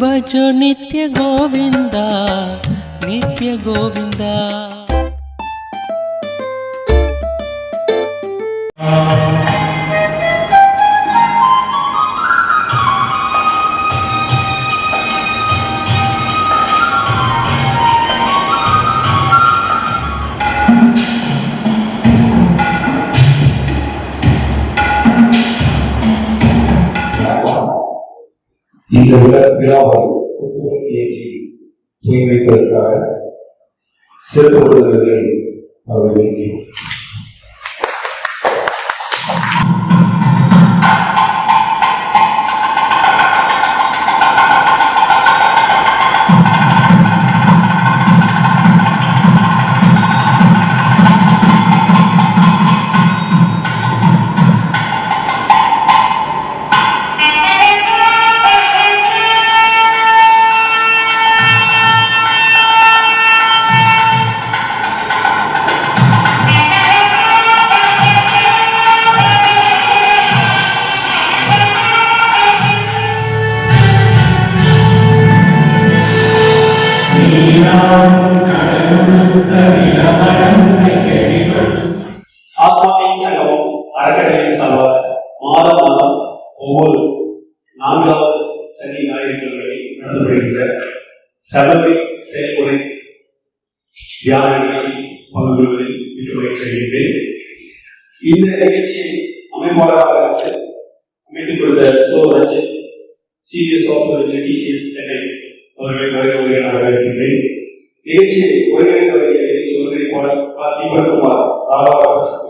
భజో నిత్య గోవింద నిత్య Govinda Thank you. ज़रूरत बिना हो। उसको एक ही सिर्फ़ और அறக்கட்டளை சார்பாக மாதம் மாதம் ஒவ்வொரு நான்காவது சனி ஞாயிற்றுக்கிழமை நடத்தப்படுகின்ற சபை செயல்முறை தியான நிகழ்ச்சி பங்கு கொள்வதில் செய்கின்றேன் இந்த நிகழ்ச்சியை அமைப்பாளராக அமைத்துக் கொடுத்த சோ ரஞ்சன் சீரியஸ் ஆஃபர் டிசிஎஸ் சென்னை அவர்களை வருகிறவர்களை நான் வரவேற்கின்றேன் நிகழ்ச்சியை ஒருங்கிணைந்த வகையில் நிகழ்ச்சி ஒருங்கிணைப்பாளர் ஆ. தீபக்குமார் ராதாகிருஷ்ண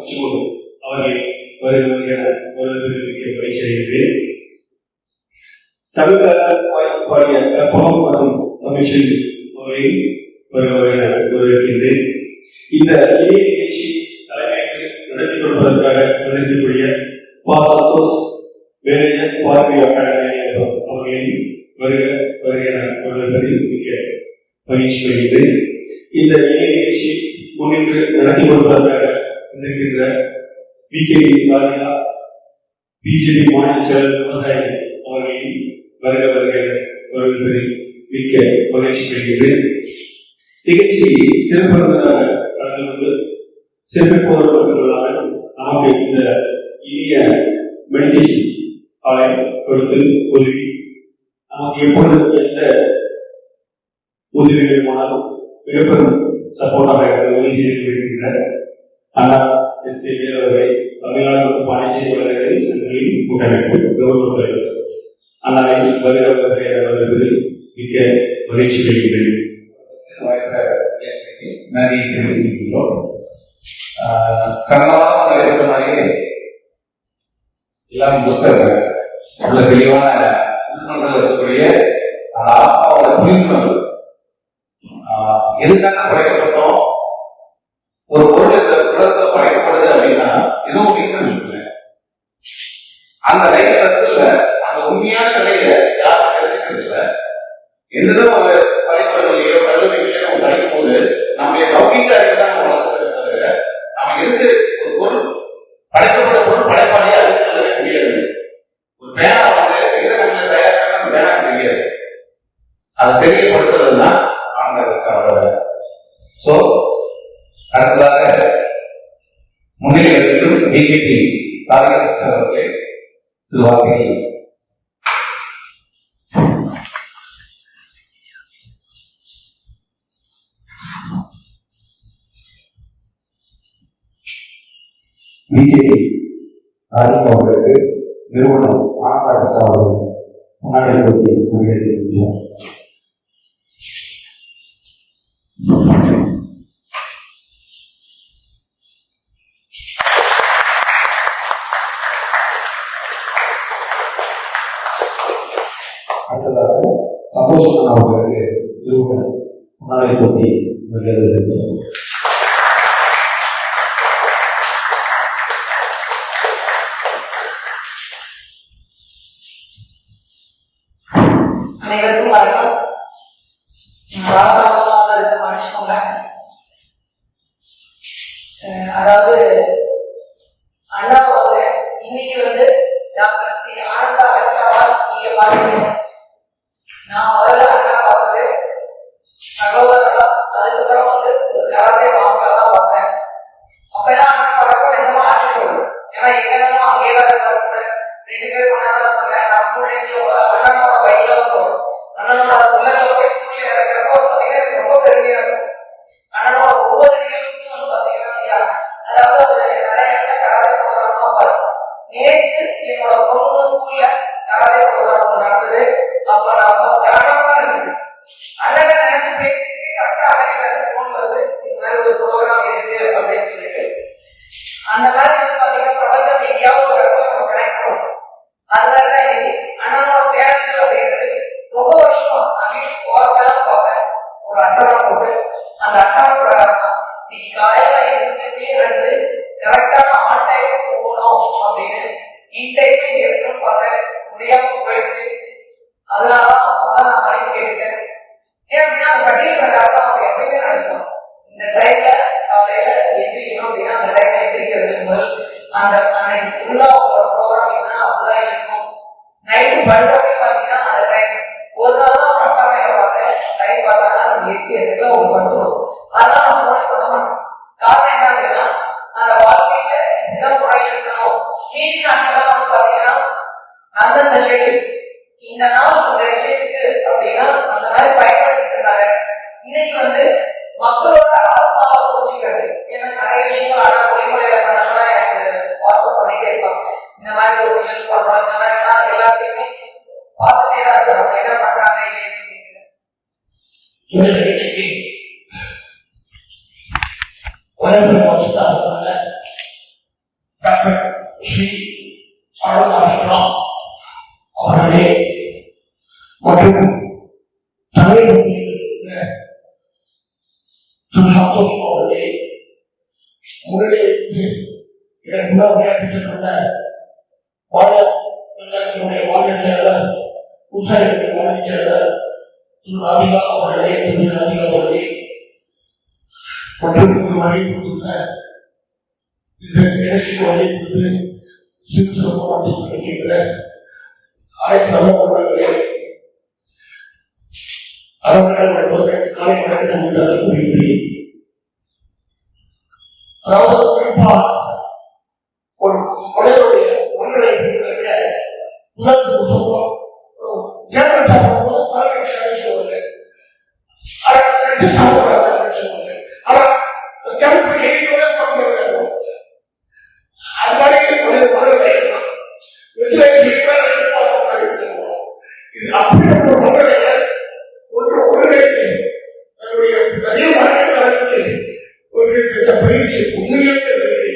வருவதற்கு பயிற்சி பாடிய கற்பகம் மற்றும் தமிழ்ச்செல்வி அவர்களை வருகிறவர்கள் இந்த இணைய நிகழ்ச்சி நடத்தி நடத்தக்கூடிய பா சந்தோஷ் பார்வை அகாடமி வருக மகிழ்ச்சி இந்த இணைய நிகழ்ச்சி முன்னின்று நடத்தி கொடுப்பதற்காக வந்திருக்கின்ற பி கே ராஜா பிஜேபி மாநில செயலர் விவசாயி அவர்களை வருக வருக வருவதில் மிக்க மகிழ்ச்சி பெறுகிறது. நிகழ்ச்சி சிறப்பாக கலந்து கொண்டு சிறப்பிப்பவர் மட்டுமல்லாமல் நமக்கு இந்த இனிய மெடிடேஷன் ஆலை கொடுத்து உதவி நமக்கு எப்பொழுது எந்த உதவி வேண்டுமானாலும் மிகப்பெரும் சப்போர்ட்டாக உதவி செய்து கொண்டிருக்கின்ற ஆனால் எஸ் கே அவர்களை தமிழ்நாடு மற்றும் பாண்டிச்சேரி வழங்கலை சென்றில் கூட்டமைப்பு கௌரவ தலைவர் வருகிறவர்களை வருவதில் மிக்க மகிழ்ச்சி அளிக்கிறேன் நன்றி தெரிவிக்கின்றோம் மாதிரியே எல்லாம் உள்ள தெளிவான ஆத்மாவோட எதுக்காக படைக்கப்பட்டோம் ஒரு பொருள் இந்த ஏதோ ஒரு ரீசன் இருக்குல்ல? அந்த லைஃப் சர்க்கிள்ல அந்த உண்மையான நிலையில யாரும் கிடைச்சிக்கிறது இல்ல. என்னதான் ஒரு பள்ளிக்கூடங்களையோ கல்லூரிகளையோ நம்ம படிக்கும் போது நம்முடைய டவுட்டிங்கா இருக்கதான் நம்ம வளர்த்துக்கிறது தவிர நம்ம இருக்கு ஒரு பொருள் படைக்கப்பட்ட பொருள் படைப்பாளியா இருக்கிறது முடியாது. ஒரு பேனா வந்து எந்த கம்பெனியில் தயாரிச்சாலும் பேனா தெரியாது. அது தெரியப்படும் ராதிகா சிஸ்டர் அவர்களே சில வார்த்தைகள் பிஜேபி ராதிகா அவர்களுக்கு நிறுவனம் ஆனந்த அவர்கள் முன்னாடி பற்றி செஞ்சோம் அடுத்ததாக சந்தோஷம் அவர்களுக்கு நிறுவனம் முன்னாடி பற்றி மரியாதை செஞ்சோம் அனைவருக்கும் வணக்கம். அதாவது அண்ணா இன்னைக்கு வந்து டாக்டர் ஸ்ரீ ஆனந்தா அகஸ்டாவால் நீங்க பாருங்க. நான் முதல்ல அண்ணா பார்த்தது சகோதரா அதுக்கப்புறம் வந்து ஒரு கராத்தே மாஸ்டரா தான் பார்த்தேன் அப்பெல்லாம் அண்ணா பார்க்கப்போ நிஜமா ஏன்னா எங்கனாலும் அங்கேயே தான் ரெண்டு பேர் ஒன்றா தான் இருப்பாங்க. நான் ஸ்கூல் டேஸ்ல அண்ணனோட பைக்ல தான் போவேன். அண்ணனோட புல்லட்ல போய் ஸ்கூல்ல இறக்குறப்போ பார்த்தீங்கன்னா எனக்கு ரொம்ப பெருமையா இருக்கும். அண்ணனோட ஒவ்வொரு நிகழ்வுக்கும் வந்து பார்த்தீங்கன்னா அதாவது ஒரு நிறைய இடத்துல கராத்தே ப்ரோக்ராம் பாரு நேற்று என்னோட பொண்ணு ஸ்கூல்ல எந்திரிக்கணும் அப்படின்னா அந்த டைம்ல எந்திரிக்கிறது முதல் அந்த அன்னைக்கு ஃபுல்லா உங்களோட ப்ரோக்ராம் என்ன அப்படிதான் இருக்கும் நைட்டு படுறப்பே பார்த்தீங்கன்னா அந்த டைம் ஒரு நாள் தான் ஒரு அட்டவணையில பார்த்தேன் டைம் பார்த்தாங்கன்னா அது எட்டு எட்டுல ஒரு படுத்துரும் அதனால நான் ஃபோனே பண்ண மாட்டேன். காரணம் என்ன அப்படின்னா அந்த வாழ்க்கையில என்ன முறை இருக்கணும் மீதி நாட்கள்லாம் வந்து பாத்தீங்கன்னா அந்தந்த ஷெடியூல் இந்த நாள் இந்த விஷயத்துக்கு அப்படின்னா அந்த மாதிரி பயன்படுத்திட்டு இருந்தாங்க. இன்னைக்கு வந்து மக்களோட ஆத்மாவை புரிஞ்சுக்கிறது ஏன்னா நிறைய விஷயங்கள் ஆனா மொழிமுறையில பண்ணா எனக்கு வாட்ஸ்அப் பண்ணிட்டே இருப்பாங்க. இந்த மாதிரி ஒரு நிகழ்வு பண்றோம் இந்த மாதிரி எல்லாத்தையுமே பார்த்துட்டே தான் இருக்கோம் என்ன பண்றாங்க ஏது டாக்டர் ஸ்ரீ ஆளுநாஷ்டம் அவர்களே முரளி வைத்து உரையாற்றிக் கொண்ட வாழ மாநில செயலர் பூசாரிகளுடைய மாநில செயலர் திரு ராதிகா அவர்களே திரு ராதிகா அவர்களே மற்றும் இந்த இந்த நிகழ்ச்சி கொடுத்து இருக்கின்ற அனைத்து நல்லவர்களே அவர்கள் காலை வணக்கம் என்று கூறுகிறேன் அதாவது குறிப்பாக ஒரு மனிதனுடைய ஒன்றிணைப்பிருக்க உலகத்துக்கு சொல்றோம் ஜெர்மன் சாப்பிடும்போது தலைமை சொல்லுவாங்க அதை எடுத்து சாப்பிடுறாங்க சொல்லுவாங்க ஆனா கருப்பு செய்திகளை பண்ணுறாங்க அது மாதிரி மனித மனநிலை வெற்றிலை செய்யலாம் இது ஒரு மனநிலையை ஒன்று ஒருங்கிணைத்து தன்னுடைய நிறைய வாழ்க்கை ஒரு இந்த பயிற்சி உண்மையாக இருக்கிறது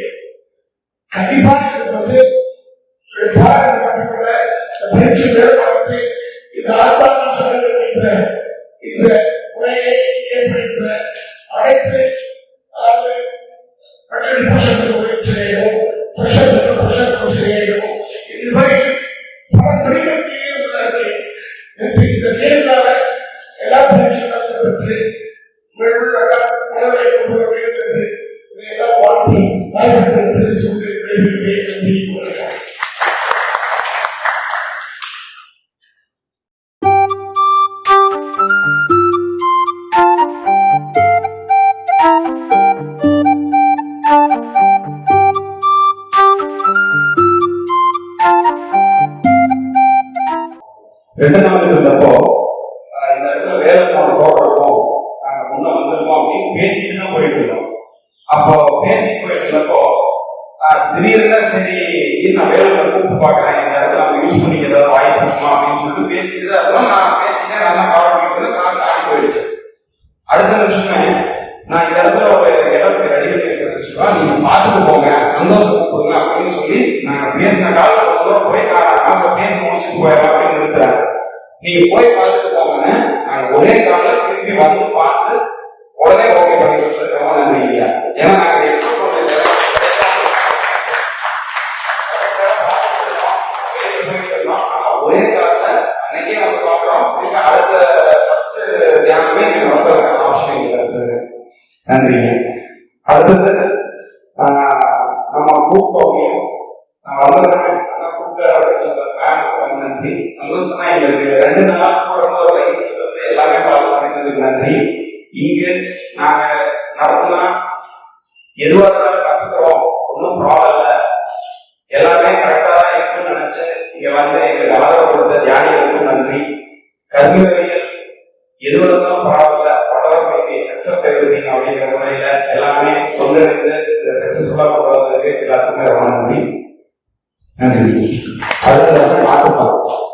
கண்டிப்பாக இது வந்து பாராட்டப்பட்டுள்ள இந்த பயிற்சி நிறுவனத்தை இந்த ஆர்ப்பாட்டம் இந்த முறையை ஏற்படுத்த அனைத்து அதாவது பட்டணி புருஷனுக்கு சிறையிலும் புருஷனுக்கு புருஷனுக்கு சிறையிலும் இது பல துறைகளுக்கு உள்ளார்கள் இந்த தேர்தலாக எல்லா பயிற்சியும் நடத்தப்பட்டு உணவை கொண்டு வர வேண்டும் என்று வாய்ப்பு கொண்டு ரெண்டு நாள் இருந்தப்போ இந்த இடத்துல வேலை நம்ம தோற்றப்போம் நாங்க முன்ன வந்திருக்கோம் அப்படின்னு பேசிட்டு தான் போயிட்டு இருந்தோம். அப்போ பேசி போயிட்டு இருந்தப்போ திடீர்னு சரி நான் வேலை கூப்பிட்டு பார்க்கறேன் இந்த இடத்துல நம்ம யூஸ் பண்ணிக்க ஏதாவது வாய்ப்பு இருக்குமா அப்படின்னு சொல்லிட்டு பேசிட்டு அதெல்லாம் நான் பேசிட்டேன் நல்லா கால் பண்ணிட்டு நான் தாண்டி போயிடுச்சு. அடுத்த நிமிஷமே நான் இந்த இடத்துல ஒரு இடத்துக்கு ரெடி பண்ணி நீங்க பார்த்துட்டு போங்க சந்தோஷம் கொடுங்க அப்படின்னு சொல்லி நாங்க பேசின காலத்துல போய் நான் காசை பேசி முடிச்சுட்டு போயிடலாம் நீங்க போய் பார்த்துட்டு போங்க நாங்க ஒரே நாள்ல திரும்பி வந்து பார்த்து உடனே ஓகே பண்ணி கொடுத்துருக்கோம் இல்லையா ஏன்னா நாங்க எக்ஸ்போர்ட் ஒரே காலத்துல அன்னைக்கே பார்க்குறோம் அடுத்த ஃபர்ஸ்ட் தியானமே நீங்க வந்ததுக்கான அவசியம் இல்லை சார் நன்றிங்க. அடுத்தது நம்ம கூப்பிட்டோம். நான் வந்து கூப்பிட்டு மேமுக்கு நன்றி சந்தோஷமா எங்களுக்கு ரெண்டு நாள் எல்லாமே ஒரு நடத்துறதுக்கு நன்றி இங்கு நாங்க நடத்தினா எதுவா இருந்தாலும் கத்துக்கிறோம் ஒன்றும் ப்ராப்ளம் இல்லை எல்லாமே கரெக்டா தான் இருக்குன்னு நினைச்சு இங்க வந்து எங்களுக்கு ஆதரவு கொடுத்த தியானிகளுக்கும் நன்றி கல்வி வழியில் எதுவா இருந்தாலும் பரவாயில்ல பரவாயில்ல அக்செப்ட் எவ்ரிதிங் அப்படிங்கிற முறையில எல்லாமே ஒன்றிணைந்து இதை சக்சஸ்ஃபுல்லா கொண்டு வந்ததுக்கு எல்லாத்துக்குமே ரொம்ப நன்றி And if you.